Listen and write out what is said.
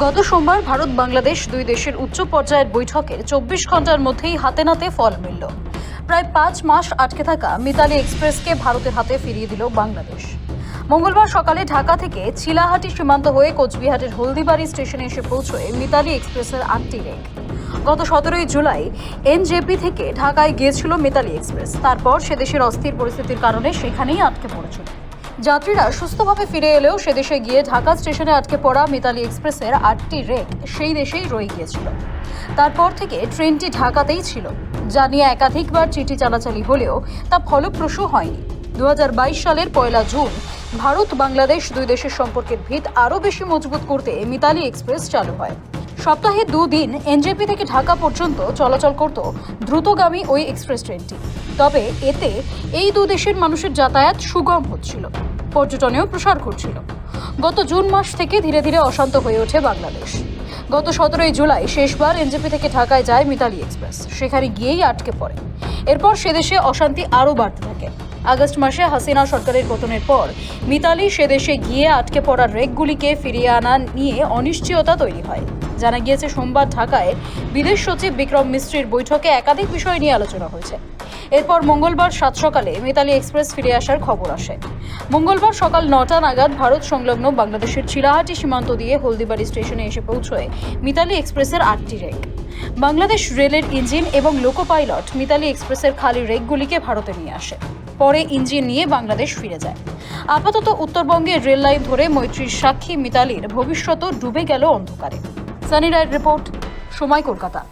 গত সোমবার ভারত বাংলাদেশ দুই দেশের উচ্চ পর্যায়ের বৈঠকের চব্বিশ ঘণ্টার মধ্যেই হাতে নাতে ফল মিলল। প্রায় পাঁচ মাস আটকে থাকা মিতালি এক্সপ্রেসকে ভারতের হাতে ফিরিয়ে দিল বাংলাদেশ। মঙ্গলবার সকালে ঢাকা থেকে চিলাহাটি সীমান্ত হয়ে কোচবিহারের হলদিবাড়ি স্টেশনে এসে পৌঁছয় মিতালি এক্সপ্রেসের আটটি রেক। গত সতেরোই জুলাই এনজেপি থেকে ঢাকায় গিয়েছিল মিতালি এক্সপ্রেস। তারপর সে দেশের অস্থির পরিস্থিতির কারণে সেখানেই আটকে পড়েছিল। যাত্রীরা সুস্থভাবে ফিরে এলেও সে দেশে গিয়ে ঢাকা স্টেশনে আটকে পড়া মিতালি এক্সপ্রেসের আটটি রেক সেই দেশেই রয়ে গিয়েছিল। তারপর থেকে ট্রেনটি ঢাকাতেই ছিল। যা নিয়ে একাধিকবার চিঠি চালাচালি হলেও তা ফলপ্রসূ হয়নি। দু হাজার বাইশ সালের পয়লা জুন ভারত বাংলাদেশ দুই দেশের সম্পর্কের ভিত আরও বেশি মজবুত করতে মিতালি এক্সপ্রেস চালু হয়। সপ্তাহে দুদিন এনজেপি থেকে ঢাকা পর্যন্ত চলাচল করত দ্রুতগামী ওই এক্সপ্রেস ট্রেনটি। তবে এতে এই দু দেশের মানুষের যাতায়াত সুগম হচ্ছিল। পর্যটনেও প্রসার ঘটছিল। গত জুন মাস থেকে ধীরে ধীরে অশান্ত হয়ে ওঠে বাংলাদেশ। গত সতেরোই জুলাই শেষবার এনজেপি থেকে ঢাকায় যায় মিতালি এক্সপ্রেস। সেখানে গিয়েই আটকে পড়ে। এরপর সেদেশে অশান্তি আরও বাড়তে থাকে। আগস্ট মাসে হাসিনা সরকারের পতনের পর। মিতালি সে দেশে গিয়ে আটকে পড়া রেকগুলিকে ফিরিয়ে আনা নিয়ে অনিশ্চয়তা তৈরি হয়। জানা গিয়েছে, সোমবার ঢাকায় বিদেশ সচিব বিক্রম মিস্ত্রির বৈঠকে একাধিক বিষয় নিয়ে আলোচনা হয়েছে। এরপর মঙ্গলবার সাত সকালে মিতালি এক্সপ্রেস ফিরে আসার খবর আসে। মঙ্গলবার সকাল নটা নাগাদ ভারত সংলগ্ন বাংলাদেশের চিলাহাটি সীমান্ত দিয়ে হলদিবাড়ি স্টেশনে এসে পৌঁছয় মিতালি এক্সপ্রেসের আটটি রেক। বাংলাদেশ রেলের ইঞ্জিন এবং লোকো পাইলট মিতালি এক্সপ্রেসের খালি রেকগুলিকে ভারতে নিয়ে আসে। পরে ইঞ্জিন নিয়ে বাংলাদেশ ফিরে যায়। আপাতত উত্তরবঙ্গে রেল লাইন ধরে মৈত্রীর সাক্ষী মিতালির ভবিষ্যৎ ডুবে গেল অন্ধকারে। সানি রায়ের রিপোর্ট, সময় কলকাতা।